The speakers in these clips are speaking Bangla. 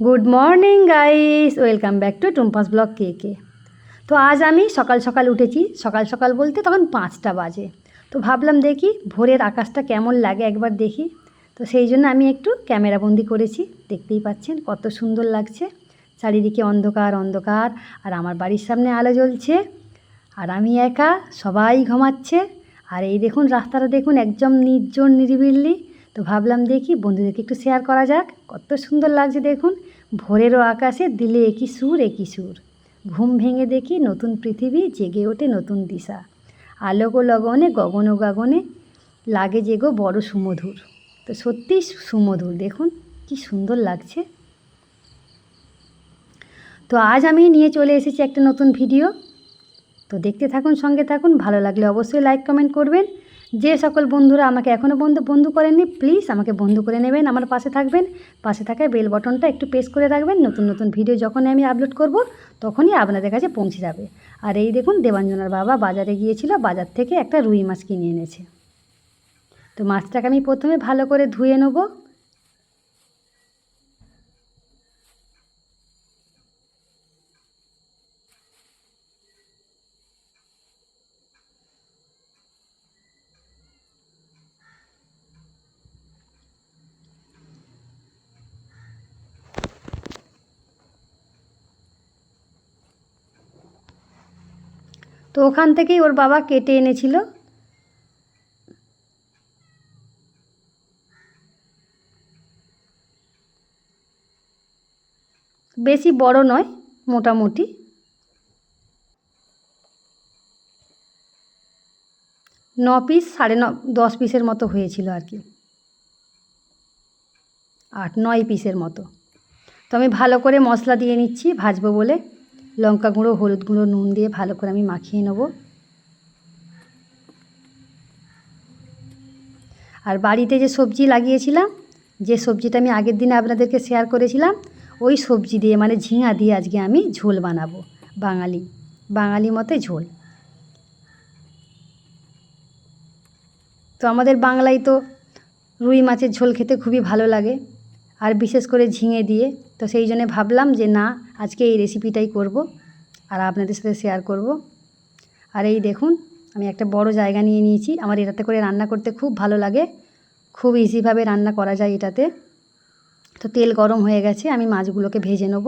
Good morning guys welcome back to Tumpa's blog কে কে তো আজ আমি সকাল সকাল উঠেছি, সকাল সকাল বলতে তখন পাঁচটা বাজে। তো ভাবলাম দেখি ভোরের আকাশটা কেমন লাগে একবার দেখি। তো সেই জন্য আমি একটু ক্যামেরাবন্দি করেছি। দেখতেই পাচ্ছেন কত সুন্দর লাগছে। চারিদিকে অন্ধকার অন্ধকার, আর আমার বাড়ির সামনে আলো জ্বলছে। আর আমি একা, সবাই ঘুমাচ্ছে। আর এই দেখুন, রাস্তাটা দেখুন একদম নির্জন, নিরিবিলি। তো ভাবলাম দেখি বন্ধুদেরকে একটু শেয়ার করা যাক। কত সুন্দর লাগছে দেখুন। ভোরেরও আকাশে, দিলে একই সুর একই সুর। ঘুম ভেঙে দেখি নতুন পৃথিবী জেগে ওঠে নতুন দিশা। আলোক লগনে, গগন গগনে লাগে যেগো বড় সুমধুর। তো সত্যিই সুমধুর, দেখুন কি সুন্দর লাগছে। তো আজ আমি নিয়ে চলে এসেছি একটা নতুন ভিডিও। তো দেখতে থাকুন, সঙ্গে থাকুন। ভালো লাগলে অবশ্যই লাইক, কমেন্ট করবেন। যে সকল বন্ধুরা আমাকে এখনও বন্ধু বন্ধু করেননি প্লিজ আমাকে বন্ধু করে নেবেন, আমার পাশে থাকবেন। পাশে থাকা বেল বটনটা একটু প্রেস করে রাখবেন। নতুন নতুন ভিডিও যখনই আমি আপলোড করব, তখনই আপনাদের কাছে পৌঁছে যাবে। আর এই দেখুন, দেবাঞ্জনার বাবা বাজারে গিয়েছিল, বাজার থেকে একটা রুই মাছ কিনে এনেছে। তো মাছটাকে আমি প্রথমে ভালো করে ধুয়ে নেব। তো ওখান থেকেই ওর বাবা কেটে এনেছিল। বেশি বড় নয়, মোটামুটি। ন পিস সাড়ে ন, দশ পিসের মতো হয়েছিল আর কি। আট, নয় পিসের মতো। তো আমি ভালো করে মশলা দিয়ে নিচ্ছি, ভাজবো বলে। লঙ্কা গুঁড়ো, হলুদ গুঁড়ো, নুন দিয়ে ভালো করে আমি মাখিয়ে নেব। আর বাড়িতে যে সবজি লাগিয়েছিলাম, যে সবজিটা আমি আগের দিনে আপনাদেরকে শেয়ার করেছিলাম, ওই সবজি দিয়ে মানে ঝিঙা দিয়ে আজকে আমি ঝোল বানাবো, বাঙালি বাঙালি মতে ঝোল। তো আমাদের বাংলায় তো রুই মাছের ঝোল খেতে খুবই ভালো লাগে। আর বিশেষ করে ঝিঙে দিয়ে। তো সেই জন্য ভাবলাম যে না, আজকে এই রেসিপিটাই করব আর আপনাদের সাথে শেয়ার করব। আর এই দেখুন, আমি একটা বড় জায়গা নিয়ে নিয়েছি। আমার এটাতে করে রান্না করতে খুব ভালো লাগে। খুব ইজিভাবে রান্না করা যায় এটাতে। তো তেল গরম হয়ে গেছে, আমি মাছগুলোকে ভেজে নেব।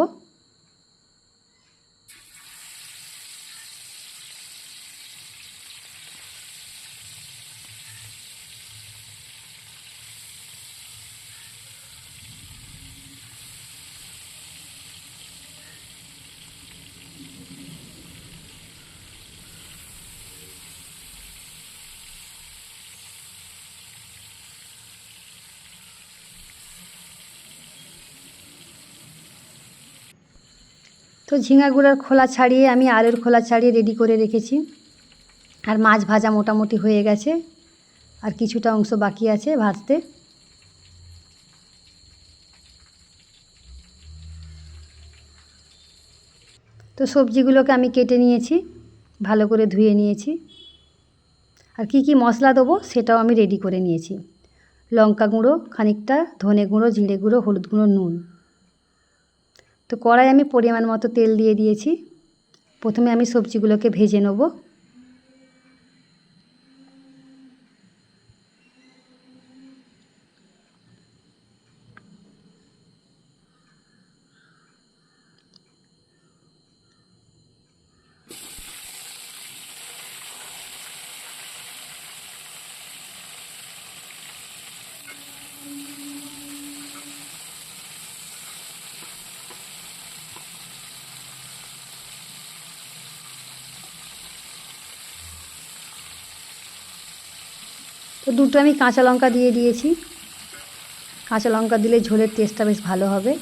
তো ঝিঙাগুলোর খোলা ছাড়িয়ে আমি আলুর খোলা ছাড়িয়ে রেডি করে রেখেছি। আর মাছ ভাজা মোটামুটি হয়ে গেছে। আর কিছুটা অংশ বাকি আছে ভাজতে। তো সবজিগুলোকে আমি কেটে নিয়েছি, ভালো করে ধুয়ে নিয়েছি। আর কি কি মশলা দেবো সেটাও আমি রেডি করে নিয়েছি। লঙ্কা গুঁড়ো, খানিকটা ধনে গুঁড়ো, জিরে গুঁড়ো, হলুদ গুঁড়ো, নুন। তো কড়াই আমি পরিমাণ মতো তেল দিয়ে দিয়েছি। প্রথমে আমি সবজিগুলোকে ভেজে নেব। তো দুটো আমি কাঁচা লঙ্কা দিয়ে দিয়েছি। কাঁচা লঙ্কা দিলে ঝোলের টেস্টটা বেশ ভালো হবে।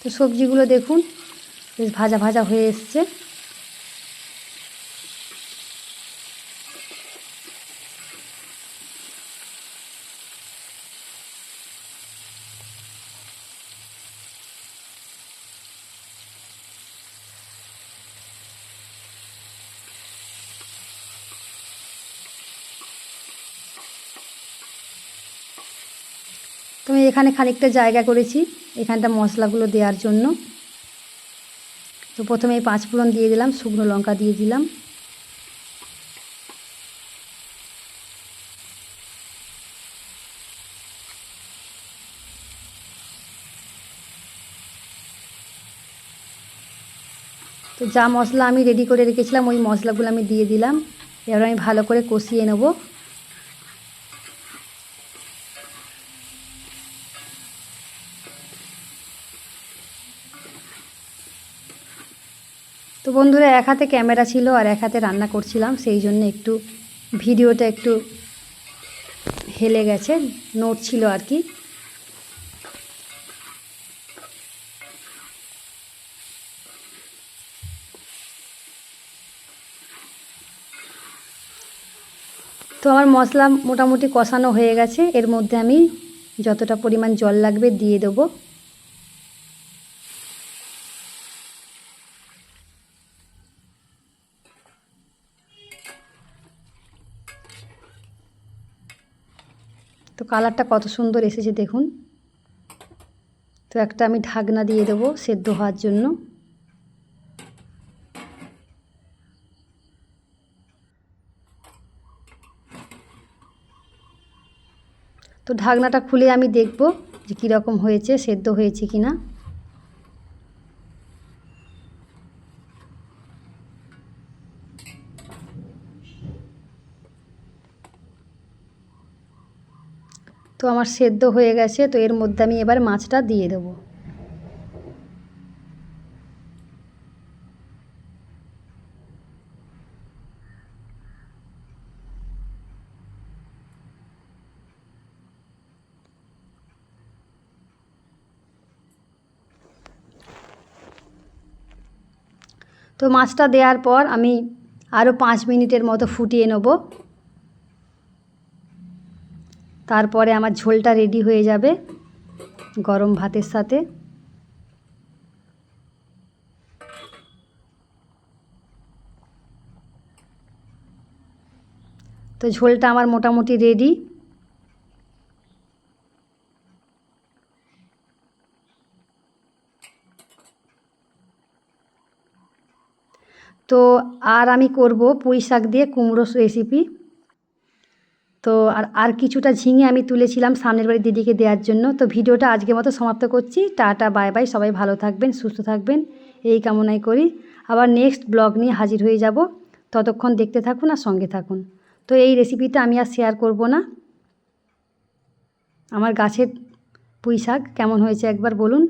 তো সবজিগুলো দেখুন, বেশ ভাজা ভাজা হয়ে এসছে। আমি এখানে খানিকটা জায়গা করেছি, এখানটা মশলাগুলো দেওয়ার জন্য। তো প্রথমে পাঁচ ফোড়ন দিয়ে দিলাম, শুকনো লঙ্কা দিয়ে দিলাম। তো যা মশলা আমি রেডি করে রেখেছিলাম, ওই মশলাগুলো আমি দিয়ে দিলাম। এবার আমি ভালো করে কষিয়ে নেব। তো বন্ধুরা, এক হাতে ক্যামেরা ছিল আর এক হাতে রান্না করছিলাম, সেই জন্য একটু ভিডিওটা একটু হেলে গেছে, নোট ছিল আর কি। তো আমার মশলা মোটামুটি কষানো হয়ে গেছে, এর মধ্যে আমি যতটা পরিমাণ জল লাগবে দিয়ে দেবো। কালারটা কত সুন্দর এসেছে দেখুন। তো একটা আমি ঢাকনা দিয়ে দেবো সেদ্ধ হওয়ার জন্য। তো ঢাকনাটা খুলে আমি দেখব যে কীরকম হয়েছে, সেদ্ধ হয়েছে কি না তো আমার সেদ্ধ হয়ে গেছে, তো এর মধ্যে আমি এবার মাছটা দিয়ে দেবো। তো মাছটা দেওয়ার পর আমি আরও পাঁচ মিনিটের মতো ফুটিয়ে নেব। তারপরে আমার ঝোলটা রেডি হয়ে যাবে গরম ভাতের সাথে। তো ঝোলটা আমার মোটামুটি রেডি তো আর আমি করব পুঁই শাক দিয়ে কুমড়ো রেসিপি তো আর আর কিছুটা ঝিঙে আমি তুলেছিলাম সামনের বাড়ির দিদিকে দেওয়ার জন্য। তো ভিডিওটা আজকের মতো সমাপ্ত করছি। Tata, bye bye. সবাই ভালো থাকবেন, সুস্থ থাকবেন। এই কামনাই করি। আবার নেক্সট ব্লগ নিয়ে হাজির হয়ে যাব। ততক্ষণ দেখতে থাকুন আর সঙ্গে থাকুন। তো এই রেসিপিটা আমি আর শেয়ার করব না। আমার গাছের পুঁই শাক কেমন হয়েছে একবার বলুন।